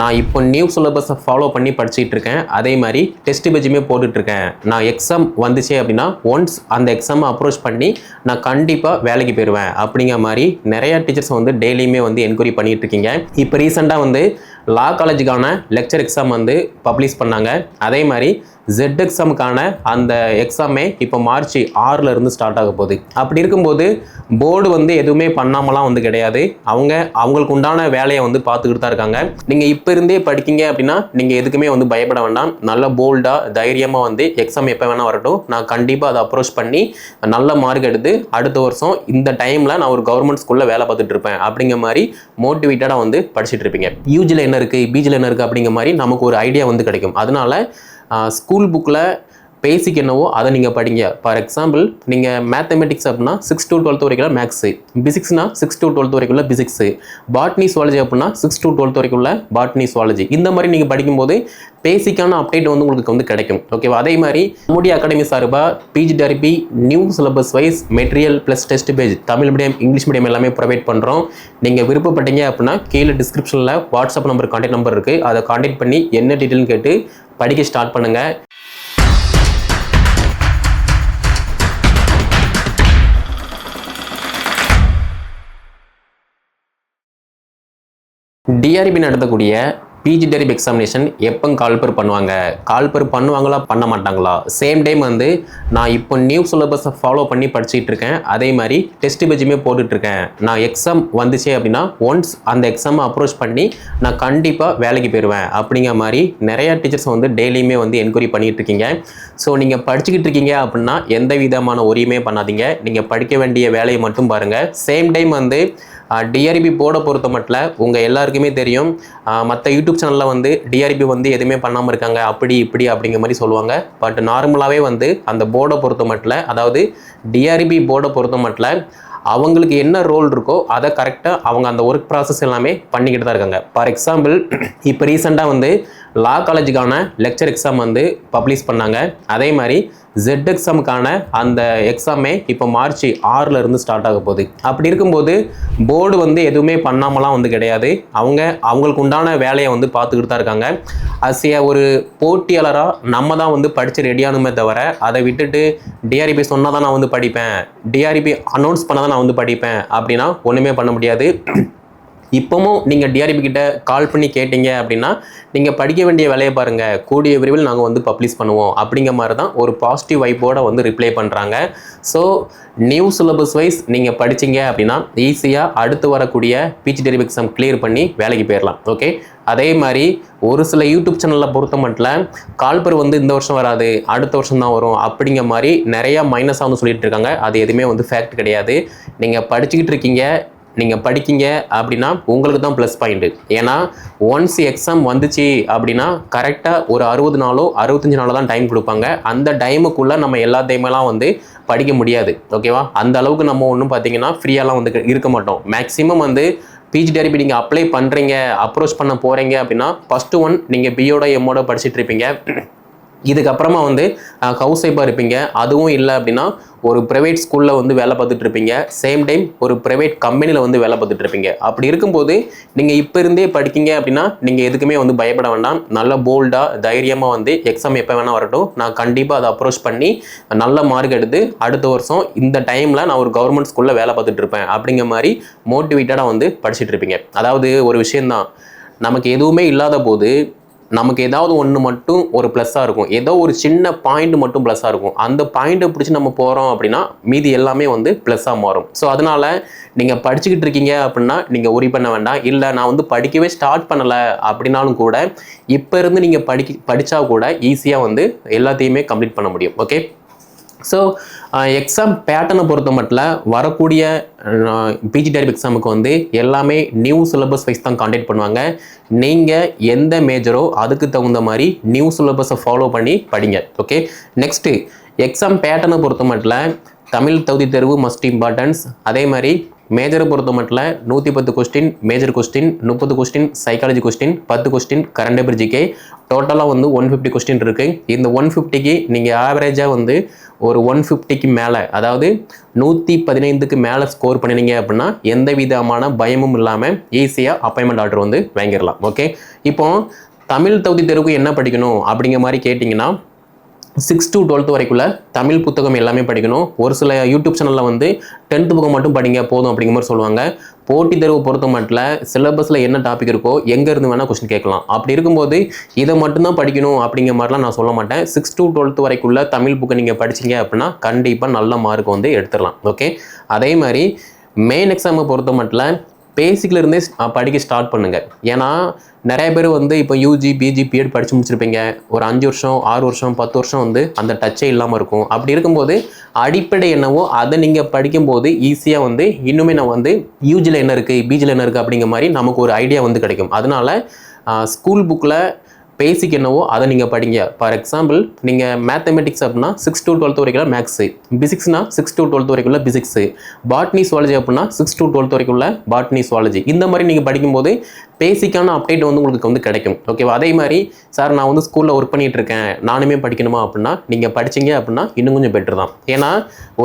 நான் இப்போ நியூ சிலபஸை ஃபாலோ பண்ணி படிச்சுட்டு இருக்கேன். அதே மாதிரி டெஸ்ட் பேஜுமே போட்டுட்ருக்கேன் நான் எக்ஸாம் வந்துச்சு அப்படின்னா ஒன்ஸ் அந்த எக்ஸாமை அப்ரோச் பண்ணி நான் கண்டிப்பாக வேலைக்கு போயிடுவேன் அப்படிங்கிற மாதிரி நிறையா டீச்சர்ஸ் வந்து டெய்லியுமே வந்து என்கொயரி பண்ணிட்டு இருக்கீங்க. இப்போ ரீசெண்டாக வந்து லா காலேஜுக்கான லெக்சர் எக்ஸாம் வந்து பப்ளிஷ் பண்ணாங்க. அதே மாதிரி ஜெட் எக்ஸாமுக்கான அந்த எக்ஸாமே இப்போ மார்ச் ஆறில் இருந்து ஸ்டார்ட் ஆக போகுது. அப்படி இருக்கும்போது போர்டு வந்து எதுவுமே பண்ணாமலாம் வந்து கிடையாது. அவங்க அவங்களுக்கு உண்டான வேலையை வந்து பார்த்துக்கிட்டு தான் இருக்காங்க. நீங்கள் இப்போ இருந்தே படிக்கீங்க அப்படின்னா நீங்கள் எதுக்குமே வந்து பயப்பட வேண்டாம். நல்ல போல்டாக தைரியமாக வந்து எக்ஸாம் எப்போ வேணால் வரட்டும். நான் கண்டிப்பாக அதை அப்ரோச் பண்ணி நல்ல மார்க் எடுத்து அடுத்த வருஷம் இந்த டைமில் நான் ஒரு கவர்மெண்ட் ஸ்கூலில் வேலை பார்த்துட்டு இருப்பேன். அப்படிங்கிற மாதிரி மோட்டிவேட்டடாக வந்து படிச்சுட்டு இருப்பீங்க. யூஜியில் என்ன இருக்குது பிஜியில் என்ன இருக்குது அப்படிங்கிற மாதிரி நமக்கு ஒரு ஐடியா வந்து கிடைக்கும். அதனால ஸ்கூல் புக்கில் பேசிக் என்னவோ அதை நீங்கள் படிங்க. ஃபார் எக்ஸாம்பிள் நீங்கள் மேத்தமெட்டிக்ஸ் அப்படின்னா சிக்ஸ் டு டுவெல்த் வரைக்கும் மேக்ஸு பிசிக்ஸ்னா சிக்ஸ் டு டுவெல்த் வரைக்கும் பிசிக்ஸு பாட்னி சுவாலஜி அப்படின்னா சிக்ஸ் டு டுவெல்த் வரைக்கும் பாட்னி சுவாலஜி இந்த மாதிரி நீங்கள் படிக்கும்போது பேசிக்கான அப்டேட் வந்து உங்களுக்கு வந்து கிடைக்கும். ஓகேவா அதே மாதிரி நம்முடைய அகாடமி சார்பாக PG TRB new syllabus wise material plus test page Tamil medium English medium எல்லாமே ப்ரொவைட் பண்ணுறோம் நீங்கள் விருப்பப்பட்டீங்க அப்படின்னா கீழே டிஸ்கிரிப்ஷனில் வாட்ஸ்அப் நம்பர் கான்டாக்ட் நம்பர் இருக்குது அதை கான்டாக்ட் பண்ணி என்ன டீட்டெயில்னு கேட்டு படிக்க ஸ்டார்ட் பண்ணுங்கள் டிஆர்பி நடத்தக்கூடிய பிஜி டெரிப் எக்ஸாமினேஷன் எப்போ கால்பர் பண்ணுவாங்க? கால்பர் பண்ணுவாங்களா பண்ண மாட்டாங்களா? சேம் டைம் வந்து நான் இப்போ நியூ சிலபஸை ஃபாலோ பண்ணி படிச்சுட்டு இருக்கேன். அதே மாதிரி டெஸ்ட் பேஜுமே போட்டுட்ருக்கேன் நான் எக்ஸாம் வந்துச்சு அப்படின்னா ஒன்ஸ் அந்த எக்ஸாமை அப்ரோச் பண்ணி நான் கண்டிப்பாக வேலைக்கு போயிடுவேன் அப்படிங்கிற மாதிரி நிறையா டீச்சர்ஸ் வந்து டெய்லியுமே வந்து என்கொயரி பண்ணிகிட்டு இருக்கீங்க. ஸோ நீங்கள் படிச்சுக்கிட்டு இருக்கீங்க அப்படின்னா எந்த விதமான ஒரியுமே பண்ணாதீங்க. நீங்கள் படிக்க வேண்டிய வேலையை மட்டும் பாருங்கள் சேம் டைம் வந்து டிஆர்பி போர்டை பொறுத்த மட்டும் உங்கள் எல்லாருக்குமே தெரியும். மற்ற யூடியூப் சேனலில் வந்து டிஆர்பி வந்து எதுவுமே பண்ணாமல் இருக்காங்க அப்படி இப்படி அப்படிங்கிற மாதிரி சொல்லுவாங்க. பட் நார்மலாகவே வந்து அந்த போர்டை பொறுத்த மட்டும் அதாவது டிஆர்பி போர்டை பொறுத்த மட்டும் அவங்களுக்கு என்ன ரோல் இருக்கோ அதை கரெக்டாக அவங்க அந்த ஒர்க் ப்ராசஸ் எல்லாமே பண்ணிக்கிட்டு தான் இருக்காங்க. ஃபார் எக்ஸாம்பிள் இப்போ ரீசெண்டாக வந்து லா காலேஜுக்கான லெக்சர் எக்ஸாம் வந்து பப்ளிஷ் பண்ணாங்க. அதே மாதிரி ஜெட் எக்ஸாமுக்கான அந்த எக்ஸாமே இப்போ மார்ச் ஆறில் இருந்து ஸ்டார்ட் ஆக போகுது. அப்படி இருக்கும்போது போர்டு வந்து எதுவுமே பண்ணாமலாம் வந்து கிடையாது. அவங்க அவங்களுக்கு உண்டான வேலையை வந்து பார்த்துக்கிட்டு தான் இருக்காங்க. அசிய ஒரு போட்டியாளராக நம்ம தான் வந்து படித்து ரெடியானுமே தவிர அதை விட்டுட்டு டிஆர்பி சொன்னால் தான் நான் வந்து படிப்பேன். டிஆர்பி அனௌன்ஸ் பண்ணால் தான் நான் வந்து படிப்பேன். அப்படின்னா ஒன்றுமே பண்ண முடியாது. இப்போவும் நீங்கள் டிஆர்பி கிட்ட கால் பண்ணி கேட்டீங்க அப்படின்னா நீங்கள் படிக்க வேண்டிய வேலையை பாருங்கள் கூடிய விரைவில் நாங்கள் வந்து பப்ளிஷ் பண்ணுவோம் அப்படிங்கிற மாதிரி தான் ஒரு பாசிட்டிவ் வைப்போடு வந்து ரிப்ளை பண்ணுறாங்க ஸோ நியூ சிலபஸ் வைஸ் நீங்கள் படிச்சீங்க அப்படின்னா ஈஸியாக அடுத்து வரக்கூடிய பிஜி டெரிவ் எக்ஸாம் கிளியர் பண்ணி வேலைக்கு போயிடலாம் ஓகே அதே மாதிரி ஒரு சில யூடியூப் சேனலில் பொறுத்த மட்டும் கால்பர் வந்து இந்த வருஷம் வராது அடுத்த வருஷம் தான் வரும் அப்படிங்கிற மாதிரி நிறையா மைனஸாக வந்து சொல்லிட்டு இருக்காங்க. அது எதுவுமே வந்து ஃபேக்ட் கிடையாது. நீங்கள் படிச்சுக்கிட்டு இருக்கீங்க நீங்கள் படிக்கீங்க அப்படின்னா உங்களுக்கு தான் ப்ளஸ் பாயிண்ட்டு ஏன்னா ஒன்ஸ் எக்ஸாம் வந்துச்சு அப்படின்னா கரெக்டாக ஒரு அறுபது நாளோ அறுபத்தஞ்சு நாளோ தான் டைம் கொடுப்பாங்க. அந்த டைமுக்குள்ளே நம்ம எல்லாத்தையுமேலாம் வந்து படிக்க முடியாது. ஓகேவா அந்த அளவுக்கு நம்ம ஒன்றும் பார்த்தீங்கன்னா ஃப்ரீயாலாம் வந்து இருக்க மாட்டோம். மேக்ஸிமம் வந்து பிஜி டெரிபி நீங்கள் அப்ளை பண்ணுறீங்க அப்ரோச் பண்ண போகிறீங்க அப்படின்னா ஃபஸ்ட்டு ஒன் நீங்கள் பியோட எம்மோட படிச்சுட்டு இருப்பீங்க. இதுக்கப்புறமா வந்து ஹவுஸ் ஒய்ஃபாக இருப்பீங்க. அதுவும் இல்லை அப்படின்னா ஒரு ப்ரைவேட் ஸ்கூலில் வந்து வேலை பார்த்துட்டு இருப்பீங்க. சேம் டைம் ஒரு ப்ரைவேட் கம்பெனியில் வந்து வேலை பார்த்துட்டு இருப்பீங்க. அப்படி இருக்கும்போது நீங்கள் இப்போ இருந்தே படிக்கீங்க அப்படின்னா நீங்கள் எதுக்குமே வந்து பயப்பட வேண்டாம். நல்ல போல்டாக தைரியமாக வந்து எக்ஸாம் எப்போ வேணால் வரட்டும். நான் கண்டிப்பாக அதை அப்ரோச் பண்ணி நல்ல மார்க் எடுத்து அடுத்த வருஷம் இந்த டைமில் நான் ஒரு கவர்மெண்ட் ஸ்கூலில் வேலை பார்த்துட்டு இருப்பேன். அப்படிங்கிற மாதிரி மோட்டிவேட்டடாக வந்து படிச்சுட்டு இருப்பீங்க. அதாவது ஒரு விஷயந்தான் நமக்கு எதுவுமே இல்லாத போது நமக்கு ஏதாவது ஒன்று மட்டும் ஒரு ப்ளஸ்ஸாக இருக்கும். ஏதோ ஒரு சின்ன பாயிண்ட் மட்டும் ப்ளஸ்ஸாக இருக்கும். அந்த பாயிண்ட்டை பிடிச்சி நம்ம போகிறோம் அப்படின்னா மீதி எல்லாமே வந்து ப்ளஸ்ஸாக மாறும். ஸோ அதனால் நீங்கள் படிச்சுக்கிட்டு இருக்கீங்க அப்படின்னா நீங்கள் உரி பண்ண வேண்டாம். இல்லை நான் வந்து படிக்கவே ஸ்டார்ட் பண்ணலை அப்படின்னாலும் கூட இப்போ இருந்து நீங்கள் படிக்க படித்தா கூட ஈஸியாக வந்து எல்லாத்தையுமே கம்ப்ளீட் பண்ண முடியும். ஓகே ஸோ எக்ஸாம் பேட்டர்னை பொறுத்த மட்டும் வரக்கூடிய பிஜி டைப் எக்ஸாமுக்கு வந்து எல்லாமே நியூ சிலபஸ் வைஸ் தான் காண்டாக்ட் பண்ணுவாங்க. நீங்கள் எந்த மேஜரோ அதுக்கு தகுந்த மாதிரி நியூ சிலபஸை ஃபாலோ பண்ணி படிங்க. ஓகே நெக்ஸ்ட்டு எக்ஸாம் பேட்டர்னை பொறுத்த மட்டும் தமிழ் தகுதி தேர்வு மஸ்ட் இம்பார்ட்டன்ஸ் அதே மாதிரி மேஜரை பொறுத்த மட்டும் நூற்றி பத்து கொஸ்டின் மேஜர் கொஸ்டின் முப்பது கொஸ்டின் சைக்காலஜி கொஸ்டின் பத்து கொஸ்டின் கரண்ட் பேப்பர் ஜிகே டோட்டலாக வந்து ஒன் ஃபிஃப்டி கொஸ்டின் இருக்குது இந்த ஒன் ஃபிஃப்டிக்கு நீங்கள் ஆவரேஜாக வந்து ஒரு ஒன் ஃபிஃப்டிக்கு மேலே அதாவது நூற்றி பதினைந்துக்கு மேலே ஸ்கோர் பண்ணினீங்க அப்படின்னா எந்த விதமான பயமும் இல்லாமல் ஈஸியாக அப்பாயின்மெண்ட் ஆர்டர் வந்து வாங்கிடலாம். ஓகே இப்போ தமிழ் தகுதி தெருவுக்கு என்ன படிக்கணும் அப்படிங்கிற மாதிரி கேட்டிங்கன்னா சிக்ஸ் டு டுவெல்த் வரைக்குள்ள தமிழ் புத்தகம் எல்லாமே படிக்கணும். ஒரு சில யூடியூப் சேனலில் வந்து டென்த்து புக்கம் மட்டும் படிங்க போதும் அப்படிங்கிற மாதிரி சொல்லுவாங்க. போட்டி தேர்வு பொறுத்த மட்டும் சிலபஸில் என்ன டாபிக் இருக்கோ எங்கேருந்து வேணால் கொஸ்டின் கேட்கலாம். அப்படி இருக்கும்போது இதை மட்டும்தான் படிக்கணும் அப்படிங்கிற மாதிரிலாம் நான் சொல்ல மாட்டேன். சிக்ஸ் டு டுவெல்த் வரைக்குள்ள தமிழ் புக்கை நீங்கள் படிச்சீங்க அப்படின்னா கண்டிப்பாக நல்ல மார்க் வந்து எடுத்துடலாம். ஓகே அதே மாதிரி மெயின் எக்ஸாமை பொறுத்த மட்டும் பேசிக்ல இருந்தே படிக்க ஸ்டார்ட் பண்ணுங்கள் ஏன்னா நிறைய பேர் வந்து இப்போ யூஜி பிஜி பிஎட் படித்து முடிச்சிருப்பீங்க. ஒரு அஞ்சு வருஷம் ஆறு வருஷம் பத்து வருஷம் வந்து அந்த டச்சே இல்லாமல் இருக்கும். அப்படி இருக்கும்போது அடிப்படை என்னவோ அதை நீங்கள் படிக்கும்போது ஈஸியாக வந்து இன்னுமே நான் வந்து யூஜியில் என்ன இருக்குது பிஜியில் என்ன இருக்குது அப்படிங்கிற மாதிரி நமக்கு ஒரு ஐடியா வந்து கிடைக்கும். அதனால ஸ்கூல் புக்கில் பேசிக் என்னவோ அதை நீங்கள் படிங்க. ஃபார் எக்ஸாம்பிள் நீங்கள் மேத்தமெட்டிக்ஸ் அப்படின்னா சிக்ஸ் டு டுவெல்த் வரைக்கும் மேக்ஸு பிசிக்ஸ்னா சிக்ஸ் டு டுவெல்த் வரைக்குள்ள பிசிக்ஸு பாட்னி சுவாலஜி அப்படின்னா சிக்ஸ் டூ டுவெல்த் வரைக்குள்ள பாட்னி சுவாலஜி இந்த மாதிரி நீங்கள் படிக்கும்போது பேசிக்கான அப்டேட் வந்து உங்களுக்கு வந்து கிடைக்கும். ஓகேவா அதே மாதிரி சார் நான் வந்து ஸ்கூலில் ஒர்க் பண்ணிகிட்டு இருக்கேன் நானுமே படிக்கணுமா அப்படின்னா நீங்கள் படிச்சீங்க அப்படின்னா இன்னும் கொஞ்சம் பெட்டர் தான். ஏன்னா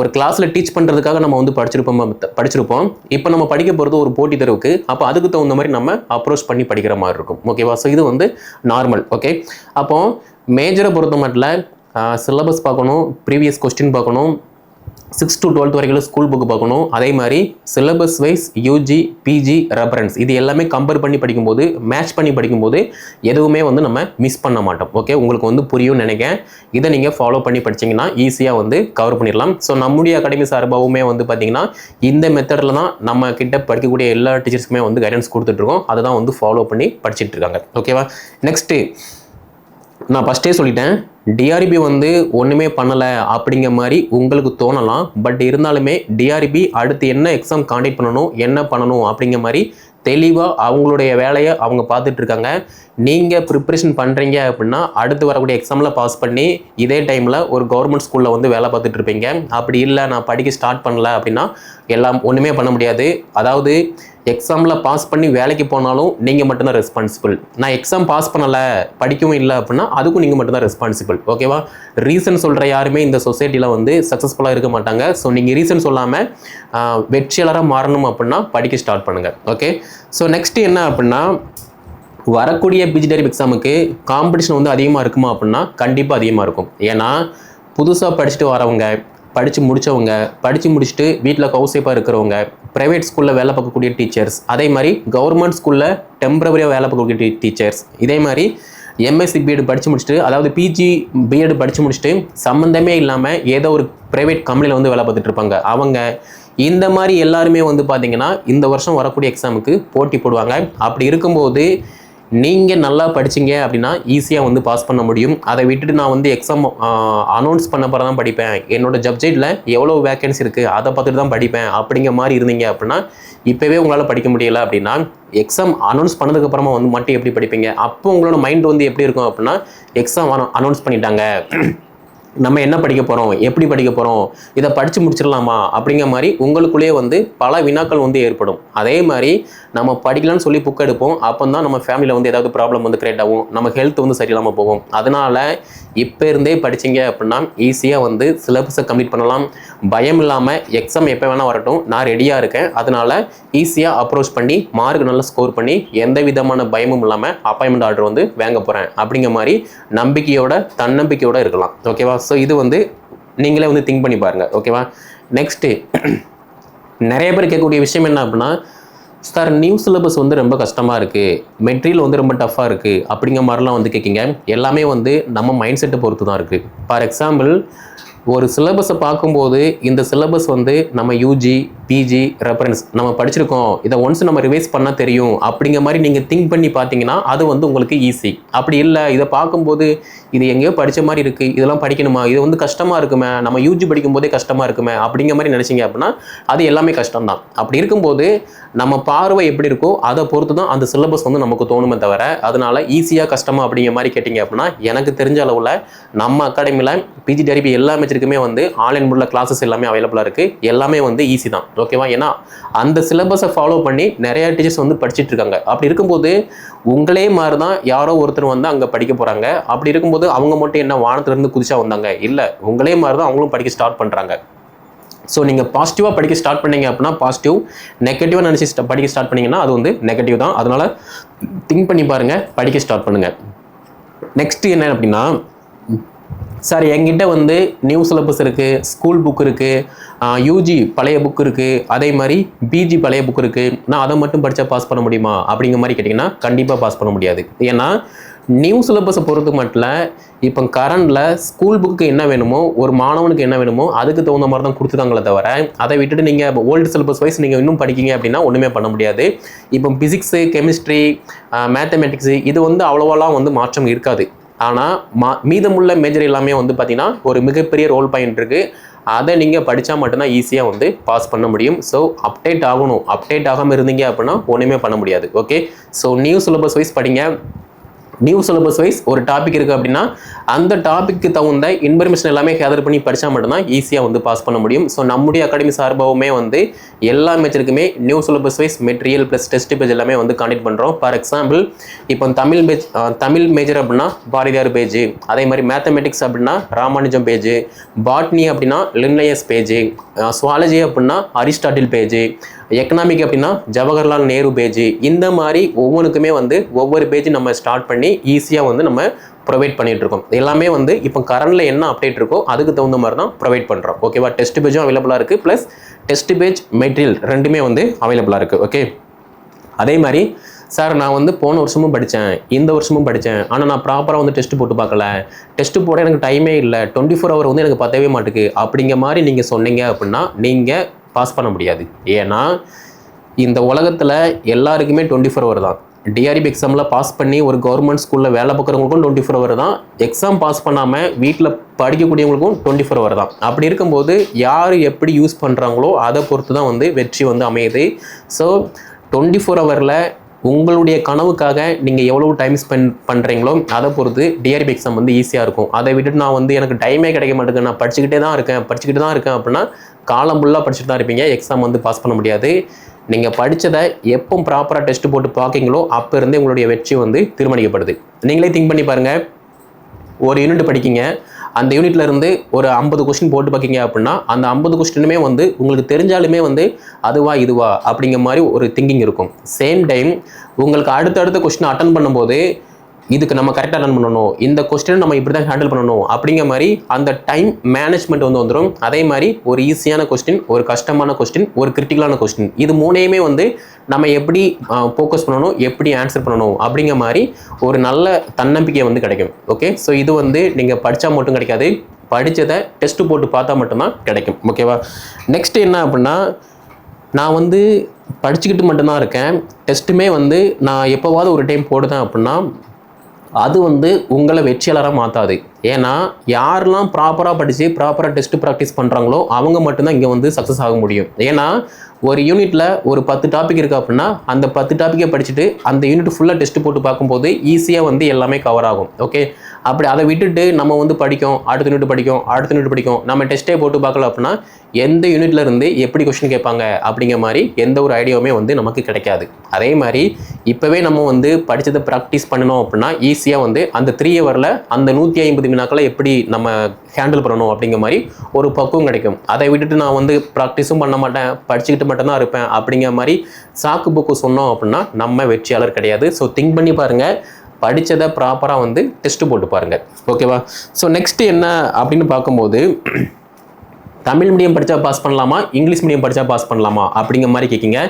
ஒரு கிளாஸில் டீச் பண்ணுறதுக்காக நம்ம வந்து படிச்சிருப்போம் படிச்சிருப்போம். இப்போ நம்ம படிக்க போகிறது ஒரு போட்டித் தேர்வுக்கு அப்போ அதுக்கு தகுந்த மாதிரி நம்ம அப்ரோச் பண்ணி படிக்கிற மாதிரி இருக்கும். ஓகேவா ஸோ இது வந்து நார்மல் ஓகே அப்போது மேஜரை பொறுத்த மட்டும் சிலபஸ் பார்க்கணும் ப்ரீவியஸ் கொஸ்டின் பார்க்கணும் சிக்ஸ் டு டுவெல்த் வரைக்கும் ஸ்கூல் புக் பார்க்கணும். அதே மாதிரி syllabus wise UG PG reference இது எல்லாமே கம்பேர் பண்ணி படிக்கும்போது மேட்ச் பண்ணி படிக்கும்போது எதுவுமே வந்து நம்ம மிஸ் பண்ண மாட்டோம். ஓகே உங்களுக்கு வந்து புரியும்னு நினைக்கிறேன். இதை நீங்கள் ஃபாலோ பண்ணி படிச்சிங்கன்னா ஈஸியாக வந்து கவர் பண்ணிடலாம். ஸோ நம்முடைய அகாடமி சார்பாகவுமே வந்து பார்த்தீங்கன்னா இந்த மெத்தடில் தான் நம்ம கிட்ட படிக்கக்கூடிய எல்லா டீச்சர்ஸ்க்குமே வந்து கைடன்ஸ் கொடுத்துட்ருக்கோம் அதை தான் வந்து ஃபாலோ பண்ணி படிச்சுட்டு இருக்காங்க. ஓகேவா நெக்ஸ்ட்டு நான் ஃபஸ்ட்டே சொல்லிட்டேன் டிஆர்பி வந்து ஒன்றுமே பண்ணலை அப்படிங்கிற மாதிரி உங்களுக்கு தோணலாம். பட் இருந்தாலுமே டிஆர்பி அடுத்து என்ன எக்ஸாம் காண்டக்ட் பண்ணணும் என்ன பண்ணணும் அப்படிங்கிற மாதிரி தெளிவாக அவங்களுடைய வேலையை அவங்க பார்த்துட்டு இருக்காங்க. நீங்கள் ப்ரிப்ரேஷன் பண்ணுறீங்க அப்படின்னா அடுத்து வரக்கூடிய எக்ஸாமில் பாஸ் பண்ணி இதே டைமில் ஒரு கவர்மெண்ட் ஸ்கூலில் வந்து வேலை பார்த்துட்டு இருப்பீங்க. அப்படி இல்லை நான் படிக்க ஸ்டார்ட் பண்ணல அப்படின்னா எல்லாம் ஒன்றுமே பண்ண முடியாது. அதாவது எக்ஸாமில் பாஸ் பண்ணி வேலைக்கு போனாலும் நீங்கள் மட்டும்தான் ரெஸ்பான்சிபிள் நான் எக்ஸாம் பாஸ் பண்ணலை படிக்கவும் இல்லை அப்படின்னா அதுக்கும் நீங்கள் மட்டும்தான் ரெஸ்பான்சிபிள் ஓகேவா ரீசன் சொல்கிற யாருமே இந்த சொசைட்டியில் வந்து சக்ஸஸ்ஃபுல்லாக இருக்க மாட்டாங்க. ஸோ நீங்கள் ரீசன் சொல்லாமல் வெற்றியாளராக மாறணும் அப்படின்னா படிக்க ஸ்டார்ட் பண்ணுங்கள் ஓகே ஸோ நெக்ஸ்ட் என்ன அப்படின்னா வரக்கூடிய பிஜிடரி எக்ஸாமுக்கு காம்படிஷன் வந்து அதிகமாக இருக்குமா அப்படின்னா கண்டிப்பாக அதிகமாக இருக்கும். ஏன்னா புதுசாக படிச்சுட்டு வரவங்க படித்து முடித்தவங்க படித்து முடிச்சுட்டு வீட்டில் கவுசேப்பாக இருக்கிறவங்க ப்ரைவேட் ஸ்கூலில் வேலை பார்க்கக்கூடிய டீச்சர்ஸ் அதே மாதிரி கவர்மெண்ட் ஸ்கூலில் டெம்பரவரியாக வேலை பார்க்கக்கூடிய டீச்சர்ஸ் இதே மாதிரி எம்எஸ்சி பிஎட் படித்து முடிச்சுட்டு அதாவது பிஜி பிஎட் படித்து முடிச்சுட்டு சம்மந்தமே இல்லாமல் ஏதோ ஒரு ப்ரைவேட் கம்பெனியில் வந்து வேலை பார்த்துட்டு இருப்பாங்க. அவங்க இந்த மாதிரி எல்லாருமே வந்து பார்த்திங்கன்னா இந்த வருஷம் வரக்கூடிய எக்ஸாமுக்கு போட்டி போடுவாங்க. அப்படி இருக்கும்போது நீங்கள் நல்லா படிச்சீங்க அப்படின்னா ஈஸியாக வந்து பாஸ் பண்ண முடியும். அதை விட்டுட்டு நான் வந்து எக்ஸாம் அனௌன்ஸ் பண்ண பிறகு தான் படிப்பேன். என்னோடய ஜப்ஜெட்டில் எவ்வளோ வேக்கன்சி இருக்குது அதை பார்த்துட்டு தான் படிப்பேன். அப்படிங்கிற மாதிரி இருந்தீங்க அப்படின்னா இப்போவே உங்களால் படிக்க முடியல அப்படின்னா எக்ஸாம் அனௌன்ஸ் பண்ணதுக்கப்புறமா வந்து மட்டும் எப்படி படிப்பீங்க? அப்போ உங்களோட மைண்ட் வந்து எப்படி இருக்கும் அப்படின்னா எக்ஸாம் அனௌன்ஸ் பண்ணிட்டாங்க. நம்ம என்ன படிக்க போகிறோம் எப்படி படிக்க போகிறோம் இதை படித்து முடிச்சிடலாமா? அப்படிங்கிற மாதிரி உங்களுக்குள்ளேயே வந்து பல வினாக்கள் வந்து ஏற்படும். அதே மாதிரி நம்ம படிக்கலாம்னு சொல்லி புக் எடுப்போம். அப்போ தான் நம்ம ஃபேமிலியில் வந்து ஏதாவது ப்ராப்ளம் வந்து கிரியேட் ஆகும். நம்ம ஹெல்த் வந்து சரியில்லாமல் போகும். அதனால் இப்போ இருந்தே படிச்சீங்க அப்படின்னா ஈஸியாக வந்து சிலபஸை கம்ப்ளீட் பண்ணலாம். பயம் இல்லாமல் எக்ஸாம் எப்போ வேணால் வரட்டும். நான் ரெடியாக இருக்கேன். அதனால் ஈஸியாக அப்ரோச் பண்ணி மார்க் நல்லா ஸ்கோர் பண்ணி எந்த விதமான பயமும் இல்லாமல் அப்பாயின்மெண்ட் ஆர்டர் வந்து வாங்க போகிறேன் அப்படிங்கிற மாதிரி நம்பிக்கையோட தன்னம்பிக்கையோடு இருக்கலாம். ஓகேவா ஸோ இது வந்து நீங்களே வந்து திங்க் பண்ணி பாருங்கள் ஓகேவா நெக்ஸ்ட்டு நிறைய பேர் கேட்கக்கூடிய விஷயம் என்ன அப்படின்னா சார் நியூ சிலபஸ் வந்து ரொம்ப கஷ்டமாக இருக்குது மெட்டீரியல் வந்து ரொம்ப டஃப்பாக இருக்குது அப்படிங்கிற மாதிரிலாம் வந்து கேட்குங்க. எல்லாமே வந்து நம்ம மைண்ட் செட்டை பொறுத்து தான் இருக்குது ஃபார் எக்ஸாம்பிள் ஒரு சிலபஸை பார்க்கும்போது இந்த சிலபஸ் வந்து நம்ம யூஜி பிஜி ரெஃபரன்ஸ் நம்ம படிச்சிருக்கோம். இதை ஒன்ஸ் நம்ம ரிவைஸ் பண்ணால் தெரியும். அப்படிங்கிற மாதிரி நீங்கள் திங்க் பண்ணி பார்த்தீங்கன்னா அது வந்து உங்களுக்கு ஈஸி அப்படி இல்லை. இதை பார்க்கும்போது இது எங்கேயோ படித்த மாதிரி இருக்குது இதெல்லாம் படிக்கணுமா? இது வந்து கஷ்டமாக இருக்குமே. நம்ம யூஜி படிக்கும் போதே கஷ்டமாக இருக்குமே. அப்படிங்கிற மாதிரி நினச்சிங்க அப்படின்னா அது எல்லாமே கஷ்டம்தான். அப்படி இருக்கும்போது நம்ம பார்வை எப்படி இருக்கோ அதை பொறுத்து தான் அந்த சிலபஸ் வந்து நமக்கு தோணுமே தவிர அதனால் ஈஸியாக கஷ்டமாக அப்படிங்கிற மாதிரி கேட்டிங்க அப்படின்னா எனக்கு தெரிஞ்ச அளவில் நம்ம அகாடமியில் பிஜி டெரிபி எல்லா மெச்சருக்குமே வந்து ஆன்லைன் உள்ள கிளாஸஸ் எல்லாமே அவைலபிளாக இருக்குது எல்லாமே வந்து ஈஸி தான். ஓகேவா? ஏன்னா அந்த சிலபஸை ஃபாலோ பண்ணி நிறைய டீச்சர்ஸ் வந்து படிச்சிட்டு இருக்காங்க. அப்படி இருக்கும்போது உங்களே மாதிரி தான் யாரோ ஒருத்தர் வந்து அங்கே படிக்க போகிறாங்க அப்படி இருக்கும்போது அவங்க மட்டும் என்ன வானத்துலேருந்து குதிச்சா வந்தாங்க? இல்லை உங்களே மாதிரி தான் அவங்களும் படிக்க ஸ்டார்ட் பண்ணுறாங்க ஸோ நீங்கள் பாசிட்டிவாக படிக்க ஸ்டார்ட் பண்ணீங்க அப்படின்னா பாசிட்டிவ் நெகட்டிவாக நினச்சி படிக்க ஸ்டார்ட் பண்ணிங்கன்னா அது வந்து நெகட்டிவ் தான். அதனால் திங்க் பண்ணி பாருங்கள் படிக்க ஸ்டார்ட் பண்ணுங்கள் நெக்ஸ்ட் என்ன அப்படின்னா சார் என்கிட்ட வந்து நியூ சிலபஸ் இருக்குது ஸ்கூல் புக் இருக்குது யூஜி பழைய புக் இருக்குது அதே மாதிரி பிஜி பழைய புக் இருக்குது நான் அதை மட்டும் படித்தா பாஸ் பண்ண முடியுமா? அப்படிங்கிற மாதிரி கேட்டிங்கன்னா கண்டிப்பாக பாஸ் பண்ண முடியாது. ஏன்னா நியூ சிலபஸை பொறுத்து மட்டும் இப்போ கரண்டில் ஸ்கூல் புக்கு என்ன வேணுமோ ஒரு மாணவனுக்கு என்ன வேணுமோ அதுக்கு தகுந்த மாதிரி தான் கொடுத்துருக்காங்களே தவிர அதை விட்டுட்டு நீங்கள் ஓல்டு சிலபஸ் வைஸ் நீங்கள் இன்னும் படிக்கீங்க அப்படின்னா ஒன்றுமே பண்ண முடியாது. இப்போ ஃபிசிக்ஸு கெமிஸ்ட்ரி மேத்தமெட்டிக்ஸு இது வந்து அவ்வளோவெல்லாம் வந்து மாற்றம் இருக்காது. ஆனால் மா மீதமுள்ள மேஜர் எல்லாமே வந்து பார்த்தீங்கன்னா ஒரு மிகப்பெரிய ரோல் பாயிண்ட் இருக்குது அதை நீங்கள் படித்தா மட்டும்தான் ஈஸியாக வந்து பாஸ் பண்ண முடியும். ஸோ அப்டேட் ஆகணும். அப்டேட் ஆகாமல் இருந்தீங்க அப்படின்னா ஒன்றுமே பண்ண முடியாது. Okay so new syllabus wise படிங்க. நியூ சிலபஸ் வைஸ் ஒரு டாபிக் இருக்குது அப்படின்னா அந்த டாபிக்கு தகுந்த இன்ஃபர்மேஷன் எல்லாமே கேதர் பண்ணி படித்தா மட்டும்தான் ஈஸியாக வந்து பாஸ் பண்ண முடியும். ஸோ நம்முடைய அகாடமி சார்பாகவுமே வந்து எல்லா மேட்சருக்குமே new syllabus wise material plus test page எல்லாமே வந்து கண்டக்ட் பண்ணுறோம் ஃபார் எக்ஸாம்பிள் இப்போ தமிழ் பேஜ் தமிழ் மேஜர் அப்படின்னா பாரதியார் பேஜ் அதே மாதிரி மேத்தமெட்டிக்ஸ் அப்படின்னா ராமானுஜம் பேஜ் பாட்னி அப்படின்னா லின்லயஸ் பேஜ் சுவாலஜி அப்படின்னா அரிஸ்டாட்டில் பேஜ் எக்கனாமிக் அப்படின்னா ஜவஹர்லால் நேரு பேஜ். இந்த மாதிரி ஒவ்வொன்றுக்குமே வந்து ஒவ்வொரு பேஜ் நம்ம ஸ்டார்ட் பண்ணி ஈஸியாக வந்து நம்ம ப்ரொவைட் பண்ணிகிட்ருக்கோம் எல்லாமே வந்து இப்போ கரண்டில் என்ன அப்டேட் இருக்கோ அதுக்கு தகுந்த மாதிரி தான் ப்ரொவைட் பண்ணுறோம் ஓகேவா டெஸ்ட் பேஜும் அவைலபிளாக இருக்குது ப்ளஸ் டெஸ்ட் பேஜ் மெட்டீரியல் ரெண்டுமே வந்து அவைலபிளாக இருக்குது ஓகே அதே மாதிரி சார் நான் வந்து போன வருஷமும் படித்தேன் இந்த வருஷமும் படித்தேன் ஆனால் நான் ப்ராப்பராக வந்து டெஸ்ட் போட்டு பார்க்கல. டெஸ்ட்டு போட எனக்கு டைமே இல்லை. டுவெண்ட்டி ஃபோர் ஹவர் வந்து எனக்கு பத்தவே மாட்டுக்கு. அப்படிங்கிற மாதிரி நீங்கள் சொன்னீங்க அப்படின்னா நீங்கள் பாஸ் பண்ண முடியாது. ஏன்னா இந்த உலகத்தில் எல்லாருக்குமே டுவெண்ட்டி ஃபோர் ஹவர் தான் டிஆர்பி எக்ஸாமில் பாஸ் பண்ணி ஒரு கவர்மெண்ட் ஸ்கூலில் வேலை பார்க்குறவங்களுக்கும் டுவெண்ட்டி ஃபோர் ஹவர் தான். எக்ஸாம் பாஸ் பண்ணாமல் வீட்டில் படிக்கக்கூடியவங்களுக்கும் டுவெண்ட்டி ஃபோர் ஹவர் தான். அப்படி இருக்கும்போது யார் எப்படி யூஸ் பண்ணுறாங்களோ அதை பொறுத்து தான் வந்து வெற்றி வந்து அமையுது. ஸோ டுவெண்ட்டி ஃபோர் ஹவரில் உங்களுடைய கனவுக்காக நீங்கள் எவ்வளோ டைம் ஸ்பெண்ட் பண்ணுறீங்களோ அதை பொறுத்து டிஆர்பி எக்ஸாம் வந்து ஈஸியாக இருக்கும். அதை விட்டுட்டு நான் வந்து எனக்கு டைமே கிடைக்க மாட்டேங்குது. நான் படிச்சுக்கிட்டே தான் இருக்கேன் படிச்சுக்கிட்டு தான் இருக்கேன் அப்படின்னா காலம் ஃபுல்லாக படிச்சுட்டு தான் இருப்பீங்க. எக்ஸாம் வந்து பாஸ் பண்ண முடியாது. நீங்கள் படித்ததை எப்போ ப்ராப்பராக டெஸ்ட் போட்டு பார்க்கீங்களோ அப்போ இருந்தே உங்களுடைய வெற்றி வந்து தீர்மானிக்கப்படுது. நீங்களே திங்க் பண்ணி பாருங்கள் ஒரு யூனிட் படிக்கீங்க. அந்த யூனிட்ல இருந்து ஒரு ஐம்பது கொஸ்டின் போட்டு பார்க்கீங்க அப்படின்னா அந்த ஐம்பது கொஸ்டினுமே வந்து உங்களுக்கு தெரிஞ்சாலுமே வந்து அதுவா இதுவா அப்படிங்கிற மாதிரி ஒரு திங்கிங் இருக்கும். சேம் டைம் உங்களுக்கு அடுத்தடுத்த கொஸ்டின் அட்டன் பண்ணும்போது இதுக்கு நம்ம கரெக்டாக ரன் பண்ணணும். இந்த கொஸ்டினை நம்ம இப்படி தான் ஹேண்டில் பண்ணணும் அப்படிங்கிற மாதிரி அந்த டைம் மேனேஜ்மெண்ட் வந்து வந்துடும் அதே மாதிரி ஒரு ஈஸியான கொஸ்டின் ஒரு கஷ்டமான கொஸ்டின் ஒரு கிரிட்டிக்கலான கொஸ்டின் இது மூணையுமே வந்து நம்ம எப்படி ஃபோக்கஸ் பண்ணணும் எப்படி ஆன்சர் பண்ணணும் அப்படிங்கிற மாதிரி ஒரு நல்ல தன்னம்பிக்கை வந்து கிடைக்கும். ஓகே ஸோ இது வந்து நீங்கள் படித்தா மட்டும் கிடைக்காது. படித்ததை டெஸ்ட் போட்டு பார்த்தா மட்டும்தான் கிடைக்கும். ஓகேவா நெக்ஸ்ட் என்ன அப்படின்னா நான் வந்து படிச்சுக்கிட்டு மட்டும்தான் இருக்கேன். டெஸ்ட்டுமே வந்து நான் எப்போவாவது ஒரு டைம் போடுதேன் அப்படின்னா அது வந்து உங்களை வெற்றியாளராக மாற்றாது ஏன்னா யாரெல்லாம் ப்ராப்பராக படித்து ப்ராப்பராக டெஸ்ட் ப்ராக்டிஸ் பண்ணுறாங்களோ அவங்க மட்டும்தான் இங்கே வந்து சக்ஸஸ் ஆக முடியும். ஏன்னா ஒரு யூனிட்டில் ஒரு பத்து டாபிக் இருக்குது அப்படின்னா அந்த பத்து டாப்பிக்கை படிச்சுட்டு அந்த யூனிட் ஃபுல்லாக டெஸ்ட் போட்டு பார்க்கும்போது ஈஸியாக வந்து எல்லாமே கவர் ஆகும். ஓகே அப்படி அதை விட்டுட்டு நம்ம வந்து படிக்கும் அடுத்த யூனிட் படிக்கும் அடுத்த யூனிட் படிக்கும் நம்ம டெஸ்ட்டே போட்டு பார்க்கல அப்படின்னா எந்த யூனிட்ல இருந்து எப்படி கொஷின் கேட்பாங்க அப்படிங்கிற மாதிரி எந்த ஒரு ஐடியாவுமே வந்து நமக்கு கிடைக்காது. அதே மாதிரி இப்போவே நம்ம வந்து படித்ததை ப்ராக்டிஸ் பண்ணணும் அப்படின்னா ஈஸியாக வந்து அந்த த்ரீ ஹவரில் அந்த நூற்றி ஐம்பது வினாக்களை எப்படி நம்ம ஹேண்டில் பண்ணணும் அப்படிங்கிற மாதிரி ஒரு பக்குவம் கிடைக்கும். அதை விட்டுட்டு நான் வந்து ப்ராக்டிஸும் பண்ண மாட்டேன் படிச்சுக்கிட்டு மட்டும்தான் இருப்பேன் அப்படிங்கிற மாதிரி சாக்கு புக்கு சொன்னோம் அப்படின்னா நம்ம வெற்றியாளர் கிடையாது. ஸோ திங்க் பண்ணி பாருங்கள் படித்ததை ப்ராப்பராக வந்து டெஸ்ட்டு போட்டு பாருங்கள் ஓகேவா ஸோ நெக்ஸ்ட் என்ன அப்படின்னு பார்க்கும்போது தமிழ் மீடியம் படித்தா பாஸ் பண்ணலாமா? இங்கிலீஷ் மீடியம் படித்தா பாஸ் பண்ணலாமா? அப்படிங்கிற மாதிரி கேட்குங்க.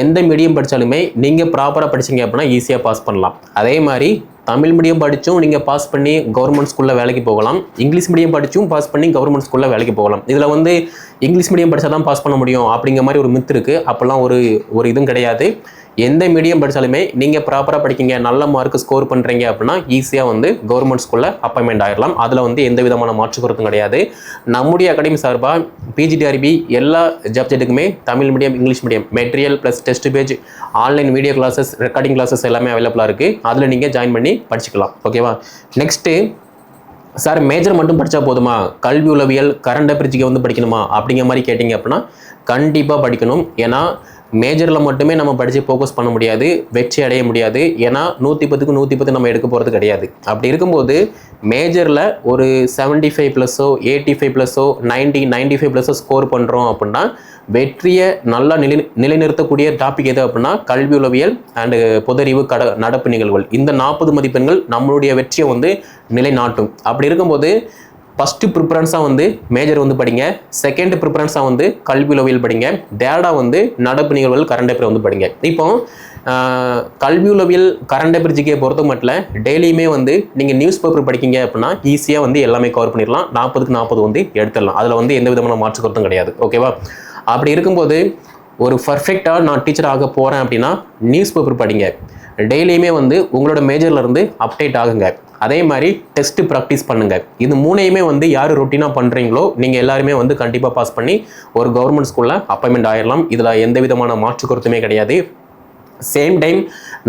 எந்த மீடியம் படித்தாலுமே நீங்கள் ப்ராப்பராக படிச்சீங்க அப்படின்னா ஈஸியாக பாஸ் பண்ணலாம். அதே மாதிரி தமிழ் மீடியம் படித்தும் நீங்கள் பாஸ் பண்ணி கவர்மெண்ட் ஸ்கூலில் வேலைக்கு போகலாம். இங்கிலீஷ் மீடியம் படித்தும் பாஸ் பண்ணி கவர்மெண்ட் ஸ்கூலில் வேலைக்கு போகலாம். இதில் வந்து இங்கிலீஷ் மீடியம் படித்தா தான் பாஸ் பண்ண முடியும் அப்படிங்கிற மாதிரி ஒரு மித்து இருக்குது அப்போல்லாம் ஒரு ஒரு இதுவும் கிடையாது. எந்த மீடியம் படித்தாலுமே நீங்கள் ப்ராப்பராக படிக்கிங்க நல்ல மார்க் ஸ்கோர் பண்ணுறீங்க அப்படின்னா ஈஸியாக வந்து கவர்மெண்ட் ஸ்கூலில் அப்பாயின்மெண்ட் ஆயிடலாம் அதில் வந்து எந்த விதமான மாற்று கருத்தும் கிடையாது. நம்முடைய அகாடமி சார்பாக பிஜிடிஆர்பி எல்லா சப்ஜெக்ட்டுக்குமே Tamil medium English medium material plus test page online video classes recording classes எல்லாமே அவைலபிளாக இருக்குது அதில் நீங்கள் ஜாயின் பண்ணி படிச்சுக்கலாம். ஓகேவா நெக்ஸ்ட்டு சார் மேஜர் மட்டும் படித்தா போதுமா? கல்வி உளவியல் கரண்ட் அஃபேர்ஸுக்கு வந்து படிக்கணுமா? அப்படிங்கிற மாதிரி கேட்டிங்க அப்படின்னா கண்டிப்பாக படிக்கணும். ஏன்னா மேஜரில் மட்டுமே நம்ம படித்து ஃபோக்கஸ் பண்ண முடியாது வெற்றி அடைய முடியாது. ஏன்னா நூற்றி பத்துக்கு நூற்றி பத்து நம்ம எடுக்க போகிறது கிடையாது. அப்படி இருக்கும்போது மேஜரில் ஒரு செவன்ட்டி ஃபைவ் ப்ளஸ்ஸோ எயிட்டி ஃபைவ் ப்ளஸ்ஸோ நைன்ட்டி நைன்ட்டி ஃபைவ் ப்ளஸ்ஸோ ஸ்கோர் பண்ணுறோம் அப்படின்னா வெற்றியை நல்லா நிலை நிலைநிறுத்தக்கூடிய டாபிக் எது அப்படின்னா கல்வி உளவியல் அண்டு பொதறிவு கட நடப்பு நிகழ்வுகள். இந்த நாற்பது மதிப்பெண்கள் நம்மளுடைய வெற்றியை வந்து நிலைநாட்டும். அப்படி இருக்கும்போது ஃபஸ்ட்டு ப்ரிஃபரன்ஸாக வந்து மேஜர் வந்து படிங்க. செகண்ட் ப்ரிஃபரன்ஸாக வந்து கல்வி உளவியல் படிங்க. தேர்டாக வந்து நடப்பு நிகழ்வுகள் கரண்ட் அஃபேர் வந்து படிங்க. இப்போ கல்வி உளவியல் கரண்ட் அஃபேர் ஜிகே பொறுத்த மட்டும் டெய்லியுமே வந்து நீங்கள் நியூஸ் பேப்பர் படிக்கிங்க அப்படின்னா ஈஸியாக வந்து எல்லாமே கவர் பண்ணிடலாம். நாற்பதுக்கு நாற்பது வந்து எடுத்துடலாம். அதில் வந்து எந்த விதமான மாற்று கருத்தும் கிடையாது. ஓகேவா அப்படி இருக்கும்போது ஒரு பர்ஃபெக்டாக நான் டீச்சர் ஆக போகிறேன் அப்படின்னா நியூஸ் பேப்பர் படிங்க. டெய்லியுமே வந்து உங்களோட மேஜர்லேருந்து அப்டேட் ஆகுங்க. அதே மாதிரி டெஸ்ட் ப்ராக்டிஸ் பண்ணுங்க. இது மூணையுமே வந்து யார் ரொட்டீனாக பண்ணுறீங்களோ நீங்கள் எல்லாருமே வந்து கண்டிப்பாக பாஸ் பண்ணி ஒரு கவர்மெண்ட் ஸ்கூலில் அப்பாயின்மெண்ட் ஆயிடலாம் இதில் எந்த விதமான மாற்று கருத்துமே கிடையாது. சேம் டைம்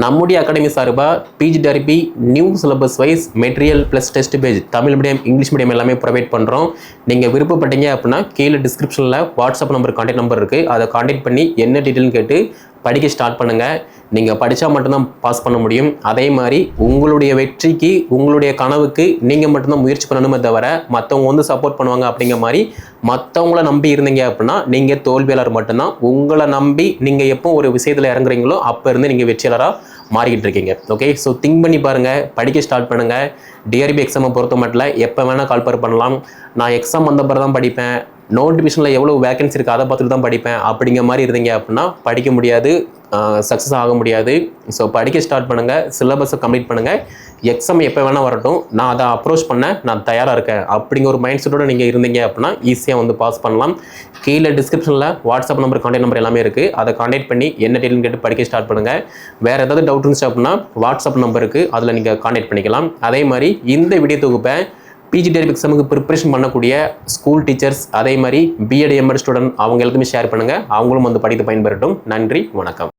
நம்முடைய அகாடமி சார்பாக PG PGTRB new syllabus wise material plus test page Tamil medium English medium எல்லாமே ப்ரொவைட் பண்ணுறோம் நீங்கள் விருப்பப்பட்டீங்க அப்படின்னா கீழே டிஸ்கிரிப்ஷனில் வாட்ஸ்அப் நம்பர் கான்டாக்ட் நம்பர் இருக்குது அதை கான்டாக்ட் பண்ணி என்ன டீட்டெயில்னு கேட்டு படிக்க ஸ்டார்ட் பண்ணுங்கள் நீங்கள் படித்தா மட்டும்தான் பாஸ் பண்ண முடியும். அதே மாதிரி உங்களுடைய வெற்றிக்கு உங்களுடைய கனவுக்கு நீங்கள் மட்டும்தான் முயற்சி பண்ணணுமே தவிர மற்றவங்க வந்து சப்போர்ட் பண்ணுவாங்க அப்படிங்கிற மாதிரி மற்றவங்கள நம்பி இருந்தீங்க அப்படின்னா நீங்கள் தோல்வியாளர் மட்டும்தான். உங்களை நம்பி நீங்கள் எப்போ ஒரு விஷயத்தில் இறங்குறீங்களோ அப்போ இருந்து நீங்கள் வெற்றியாளராக மாறிக்கிட்டு இருக்கீங்க. ஓகே ஸோ திங்க் பண்ணி பாருங்கள் படிக்க ஸ்டார்ட் பண்ணுங்கள் டிஆர்பி எக்ஸாமை பொறுத்த மட்டும் எப்போ வேணால் கால்பர் பண்ணலாம். நான் எக்ஸாம் வந்த பிறகு தான் படிப்பேன். நோட்டிஃபிகேஷனில் எவ்வளோ வேகன்சி இருக்குது அதை பார்த்துட்டு தான் படிப்பேன் அப்படிங்கிற மாதிரி இருந்தீங்க அப்படின்னா படிக்க முடியாது. சக்ஸஸ் ஆக முடியாது. ஸோ படிக்க ஸ்டார்ட் பண்ணுங்கள் சிலபஸை கம்ப்ளீட் பண்ணுங்கள் எக்ஸாம் எப்போ வேணால் வரட்டும். நான் அதை அப்ரோச் பண்ண நான் தயாராக இருக்கேன் அப்படிங்கிற ஒரு மைண்ட் செட்டோட நீங்கள் இருந்தீங்க அப்படின்னா ஈஸியாக வந்து பாஸ் பண்ணலாம். கீழே டிஸ்கிரிப்ஷனில் வாட்ஸ்அப் நம்பர் கான்டாக்ட் நம்பர் எல்லாமே இருக்குது அதை கான்டாக்ட் பண்ணி என்ன டீல்னு கேட்டு படிக்க ஸ்டார்ட் பண்ணுங்கள் வேறு ஏதாவது டவுட் இருந்துச்சு அப்படின்னா வாட்ஸ்அப் நம்பருக்கு அதில் நீங்கள் கான்டாக்ட் பண்ணிக்கலாம். அதே மாதிரி இந்த வீடியோ தொகுப்பை பிஜி டெரிப் எக்ஸாமுக்கு ப்ரிப்பரேஷன் பண்ணக்கூடிய ஸ்கூல் டீச்சர்ஸ் அதே மாதிரி பிஎட் எம்எட் ஸ்டூடெண்ட் அவங்க எல்லாத்துக்குமே ஷேர் பண்ணுங்கள் அவங்களும் வந்து படித்து பயன்பெறட்டும். நன்றி வணக்கம்.